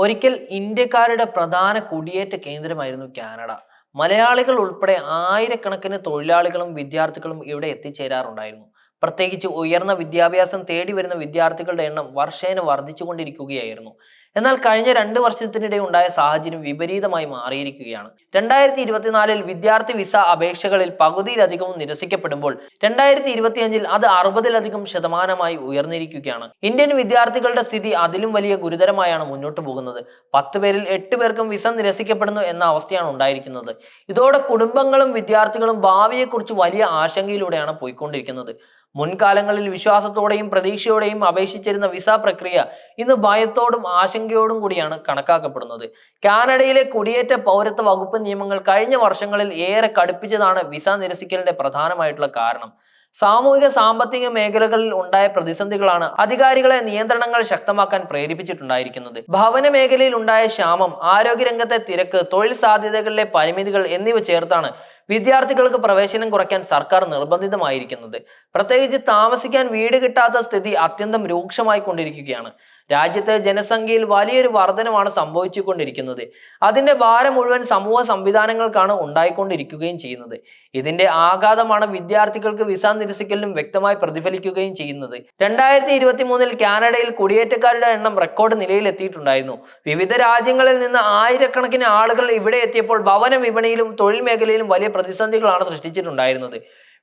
ഒരിക്കൽ ഇന്ത്യക്കാരുടെ പ്രധാന കുടിയേറ്റ കേന്ദ്രമായിരുന്നു കാനഡ. മലയാളികൾ ഉൾപ്പെടെ ആയിരക്കണക്കിന് തൊഴിലാളികളും വിദ്യാർത്ഥികളും ഇവിടെ എത്തിച്ചേരാറുണ്ടായിരുന്നു. പ്രത്യേകിച്ച് ഉയർന്ന വിദ്യാഭ്യാസം തേടി വരുന്ന വിദ്യാർത്ഥികളുടെ എണ്ണം വർഷേന വർദ്ധിച്ചുകൊണ്ടിരിക്കുകയായിരുന്നു. എന്നാൽ കഴിഞ്ഞ രണ്ട് വർഷത്തിനിടെ ഉണ്ടായ സാഹചര്യം വിപരീതമായി മാറിയിരിക്കുകയാണ്. രണ്ടായിരത്തി ഇരുപത്തിനാലിൽ വിദ്യാർത്ഥി വിസ അപേക്ഷകളിൽ പകുതിയിലധികവും നിരസിക്കപ്പെടുമ്പോൾ രണ്ടായിരത്തി ഇരുപത്തിയഞ്ചിൽ അത് അറുപതിലധികം ശതമാനമായി ഉയർന്നിരിക്കുകയാണ്. ഇന്ത്യൻ വിദ്യാർത്ഥികളുടെ സ്ഥിതി അതിലും വലിയ ഗുരുതരമായാണ് മുന്നോട്ട് പോകുന്നത്. പത്ത് പേരിൽ എട്ട് പേർക്കും വിസ നിരസിക്കപ്പെടുന്നു എന്ന അവസ്ഥയാണ് ഉണ്ടായിരിക്കുന്നത്. ഇതോടെ കുടുംബങ്ങളും വിദ്യാർത്ഥികളും ഭാവിയെക്കുറിച്ച് വലിയ ആശങ്കയിലൂടെയാണ് പോയിക്കൊണ്ടിരിക്കുന്നത്. മുൻകാലങ്ങളിൽ വിശ്വാസത്തോടെയും പ്രതീക്ഷയോടെയും അപേക്ഷിച്ചിരുന്ന വിസ പ്രക്രിയ ഇന്ന് ഭയത്തോടും ആശങ്കയോടും കൂടിയാണ് കണക്കാക്കപ്പെടുന്നത്. കാനഡയിലെ കുടിയേറ്റ പൗരത്വ വകുപ്പ് നിയമങ്ങൾ കഴിഞ്ഞ വർഷങ്ങളിൽ ഏറെ കടുപ്പിച്ചതാണ് വിസ നിരസിക്കലിന്റെ പ്രധാനമായിട്ടുള്ള കാരണം. സാമൂഹിക സാമ്പത്തിക മേഖലകളിൽ ഉണ്ടായ പ്രതിസന്ധികളാണ് അധികാരികളെ നിയന്ത്രണങ്ങൾ ശക്തമാക്കാൻ പ്രേരിപ്പിച്ചിട്ടുണ്ടായിരിക്കുന്നത്. ഭവന മേഖലയിൽ ഉണ്ടായ ക്ഷാമം ആരോഗ്യരംഗത്തെ തിരക്ക് തൊഴിൽ സാധ്യതകളിലെ പരിമിതികൾ എന്നിവ ചേർത്താണ് വിദ്യാർത്ഥികൾക്ക് പ്രവേശനം കുറയ്ക്കാൻ സർക്കാർ നിർബന്ധിതമായിരിക്കുന്നത്. പ്രത്യേകിച്ച് താമസിക്കാൻ വീട് കിട്ടാത്ത സ്ഥിതി അത്യന്തം രൂക്ഷമായി കൊണ്ടിരിക്കുകയാണ് രാജ്യത്തെ ജനസംഖ്യയിൽ വലിയൊരു വർധനമാണ് സംഭവിച്ചുകൊണ്ടിരിക്കുന്നത്. അതിന്റെ ഭാരം മുഴുവൻ സമൂഹ സംവിധാനങ്ങൾക്കാണ് ഉണ്ടായിക്കൊണ്ടിരിക്കുകയും ചെയ്യുന്നത്. ഇതിന്റെ ആഘാതമാണ് വിദ്യാർത്ഥികൾക്ക് വിസ നിരസിക്കലിനും വ്യക്തമായി പ്രതിഫലിക്കുകയും ചെയ്യുന്നത്. രണ്ടായിരത്തി ഇരുപത്തി മൂന്നിൽ കാനഡയിൽ കുടിയേറ്റക്കാരുടെ എണ്ണം റെക്കോർഡ് നിലയിലെത്തിയിട്ടുണ്ടായിരുന്നു. വിവിധ രാജ്യങ്ങളിൽ നിന്ന് ആയിരക്കണക്കിന് ആളുകൾ ഇവിടെ എത്തിയപ്പോൾ ഭവന വിപണിയിലും തൊഴിൽ മേഖലയിലും വലിയ പ്രതിസന്ധികളാണ് സൃഷ്ടിച്ചിട്ടുണ്ടായിരുന്നത്.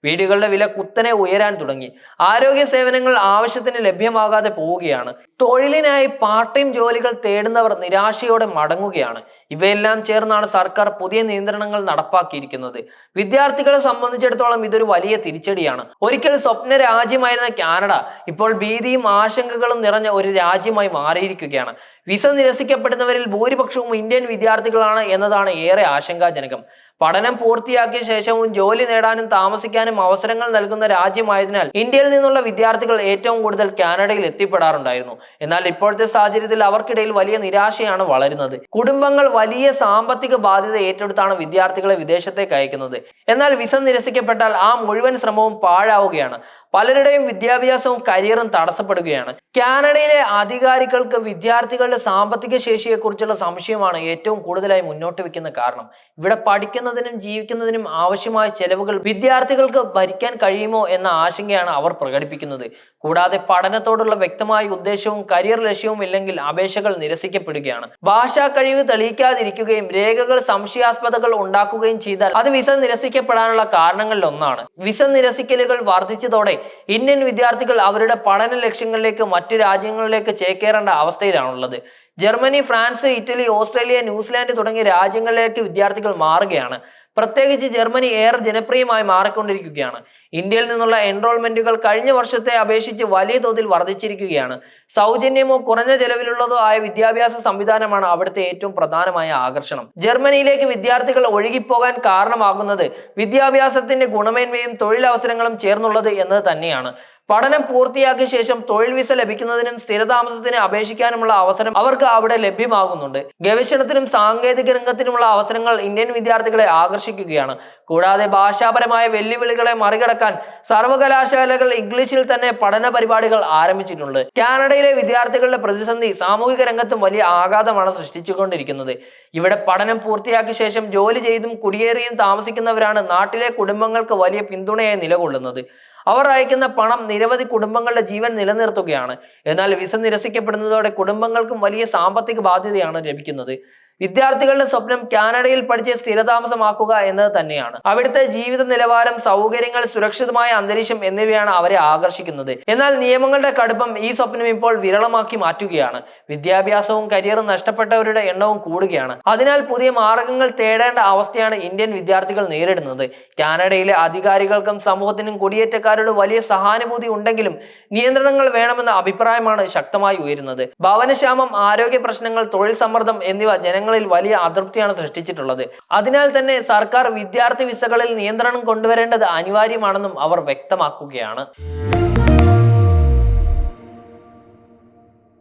വീടുകളുടെ വില കുത്തനെ ഉയരാൻ തുടങ്ങി. ആരോഗ്യ സേവനങ്ങൾ ആവശ്യത്തിന് ലഭ്യമാകാതെ പോവുകയാണ്. തൊഴിലിനായി പാർട്ട് ടൈം ജോലികൾ തേടുന്നവർ നിരാശയോടെ മടങ്ങുകയാണ്. ഇവയെല്ലാം ചേർന്നാണ് സർക്കാർ പുതിയ നിയന്ത്രണങ്ങൾ നടപ്പാക്കിയിരിക്കുന്നത്. വിദ്യാർത്ഥികളെ സംബന്ധിച്ചിടത്തോളം ഇതൊരു വലിയ തിരിച്ചടിയാണ്. ഒരിക്കൽ സ്വപ്ന രാജ്യമായിരുന്ന കാനഡ ഇപ്പോൾ ഭീതിയും ആശങ്കകളും നിറഞ്ഞ ഒരു രാജ്യമായി മാറിയിരിക്കുകയാണ്. വിസ നിരസിക്കപ്പെടുന്നവരിൽ ഭൂരിപക്ഷവും ഇന്ത്യൻ വിദ്യാർത്ഥികളാണ് എന്നതാണ് ഏറെ ആശങ്കാജനകം. പഠനം പൂർത്തിയാക്കിയ ശേഷവും ജോലി നേടാനും താമസിക്കാനും അവസരങ്ങൾ നൽകുന്ന രാജ്യമായതിനാൽ ഇന്ത്യയിൽ നിന്നുള്ള വിദ്യാർത്ഥികൾ ഏറ്റവും കൂടുതൽ കാനഡയിൽ എത്തിപ്പെടാറുണ്ടായിരുന്നു. എന്നാൽ ഇപ്പോഴത്തെ സാഹചര്യത്തിൽ അവർക്കിടയിൽ വലിയ നിരാശയാണ് വളരുന്നത്. കുടുംബങ്ങൾ വലിയ സാമ്പത്തിക ബാധ്യത ഏറ്റെടുത്താണ് വിദ്യാർത്ഥികളെ വിദേശത്തേക്ക് അയക്കുന്നത്. എന്നാൽ വിസ നിരസിക്കപ്പെട്ടാൽ ആ മുഴുവൻ ശ്രമവും പാഴാവുകയാണ്. പലരുടെയും വിദ്യാഭ്യാസവും കരിയറും തടസ്സപ്പെടുകയാണ്. കാനഡയിലെ അധികാരികൾക്ക് വിദ്യാർത്ഥികളുടെ സാമ്പത്തിക ശേഷിയെക്കുറിച്ചുള്ള സംശയമാണ് ഏറ്റവും കൂടുതലായി മുന്നോട്ട് വെക്കുന്ന കാരണം. ഇവിടെ പഠിക്കുന്നതിനും ജീവിക്കുന്നതിനും ആവശ്യമായ ചെലവുകൾ വിദ്യാർത്ഥികൾക്ക് ഭരിക്കാൻ കഴിയുമോ എന്ന ആശങ്കയാണ് അവർ പ്രകടിപ്പിക്കുന്നത്. കൂടാതെ പഠനത്തോടുള്ള വ്യക്തമായ ഉദ്ദേശവും കരിയർ ലക്ഷ്യവും ഇല്ലെങ്കിൽ അപേക്ഷകൾ നിരസിക്കപ്പെടുകയാണ്. ഭാഷാ കഴിവ് തെളിയിക്കാതിരിക്കുകയും രേഖകൾ സംശയാസ്പദകൾ ഉണ്ടാക്കുകയും ചെയ്താൽ അത് വിസ നിരസിക്കപ്പെടാനുള്ള കാരണങ്ങളിൽ ഒന്നാണ്. വിസ നിരസിക്കലുകൾ വർദ്ധിച്ചതോടെ ഇന്ത്യൻ വിദ്യാർത്ഥികൾ അവരുടെ പഠന ലക്ഷ്യങ്ങളിലേക്ക് മറ്റു രാജ്യങ്ങളിലേക്ക് ചേക്കേറേണ്ട അവസ്ഥയിലാണുള്ളത്. Germany France Italy Australia New Zealand തുടങ്ങിയ രാജ്യങ്ങളിലേക്ക് വിദ്യാർത്ഥികൾ മാറുകയാണ്. പ്രത്യേകിച്ച് ജർമ്മനി ഏറെ ജനപ്രിയമായി മാറിക്കൊണ്ടിരിക്കുകയാണ്. ഇന്ത്യയിൽ നിന്നുള്ള എൻറോൾമെന്റുകൾ കഴിഞ്ഞ വർഷത്തെ അപേക്ഷിച്ച് വലിയ തോതിൽ വർദ്ധിച്ചിരിക്കുകയാണ്. സൗജന്യമോ കുറഞ്ഞ ചെലവിലുള്ളതോ ആയ വിദ്യാഭ്യാസ സംവിധാനമാണ് അവിടുത്തെ ഏറ്റവും പ്രധാനമായ ആകർഷണം. ജർമ്മനിയിലേക്ക് വിദ്യാർത്ഥികൾ ഒഴുകിപ്പോകാൻ കാരണമാകുന്നത് വിദ്യാഭ്യാസത്തിന്റെ ഗുണമേന്മയും തൊഴിലവസരങ്ങളും ചേർന്നുള്ളത് എന്നത് തന്നെയാണ്. പഠനം പൂർത്തിയാക്കിയ ശേഷം തൊഴിൽ വിസ ലഭിക്കുന്നതിനും സ്ഥിരതാമസത്തിന് അപേക്ഷിക്കാനുമുള്ള അവസരം അവർക്ക് അവിടെ ലഭ്യമാകുന്നുണ്ട്. ഗവേഷണത്തിനും സാങ്കേതിക രംഗത്തിനുമുള്ള അവസരങ്ങൾ ഇന്ത്യൻ വിദ്യാർത്ഥികളെ ആകർഷിക്കുകയാണ്. കൂടാതെ ഭാഷാപരമായ വെല്ലുവിളികളെ മറികടക്കാൻ സർവകലാശാലകൾ ഇംഗ്ലീഷിൽ തന്നെ പഠന പരിപാടികൾ ആരംഭിച്ചിട്ടുണ്ട്. കാനഡയിലെ വിദ്യാർത്ഥികളുടെ പ്രതിസന്ധി സാമൂഹിക രംഗത്തും വലിയ ആഘാതമാണ് സൃഷ്ടിച്ചുകൊണ്ടിരിക്കുന്നത്. ഇവിടെ പഠനം പൂർത്തിയാക്കിയ ശേഷം ജോലി ചെയ്തും കുടിയേറിയും താമസിക്കുന്നവരാണ് നാട്ടിലെ കുടുംബങ്ങൾക്ക് വലിയ പിന്തുണയായി നിലകൊള്ളുന്നത്. അവർ അയക്കുന്ന പണം നിരവധി കുടുംബങ്ങളുടെ ജീവൻ നിലനിർത്തുകയാണ്. എന്നാൽ വിസ നിരസിക്കപ്പെടുന്നതോടെ കുടുംബങ്ങൾക്കും വലിയ സാമ്പത്തിക ബാധ്യതയാണ് ലഭിക്കുന്നത്. വിദ്യാർത്ഥികളുടെ സ്വപ്നം കാനഡയിൽ പഠിച്ച് സ്ഥിരതാമസമാക്കുക എന്നത് തന്നെയാണ്. അവിടുത്തെ ജീവിത നിലവാരം സൗകര്യങ്ങൾ സുരക്ഷിതമായ അന്തരീക്ഷം എന്നിവയാണ് അവരെ ആകർഷിക്കുന്നത്. എന്നാൽ നിയമങ്ങളുടെ കടുപ്പം ഈ സ്വപ്നം ഇപ്പോൾ വിരളമാക്കി മാറ്റുകയാണ്. വിദ്യാഭ്യാസവും കരിയറും നഷ്ടപ്പെട്ടവരുടെ എണ്ണവും കൂടുകയാണ്. അതിനാൽ പുതിയ മാർഗങ്ങൾ തേടേണ്ട അവസ്ഥയാണ് ഇന്ത്യൻ വിദ്യാർത്ഥികൾ നേരിടുന്നത്. കാനഡയിലെ അധികാരികൾക്കും സമൂഹത്തിനും കുടിയേറ്റക്കാരോട് വലിയ സഹാനുഭൂതി ഉണ്ടെങ്കിലും നിയന്ത്രണങ്ങൾ വേണമെന്ന അഭിപ്രായമാണ് ശക്തമായി ഉയരുന്നത്. ഭവനക്ഷാമം ആരോഗ്യ പ്രശ്നങ്ങൾ തൊഴിൽ സമ്മർദ്ദം എന്നിവ ജനങ്ങളിൽ വലിയ അതൃപ്തിയാണ് സൃഷ്ടിച്ചിട്ടുള്ളത്. അതിനാൽ തന്നെ സർക്കാർ വിദ്യാർത്ഥി വിസകളിൽ നിയന്ത്രണം കൊണ്ടുവരേണ്ടത് അനിവാര്യമാണെന്നും അവർ വ്യക്തമാക്കുകയാണ്.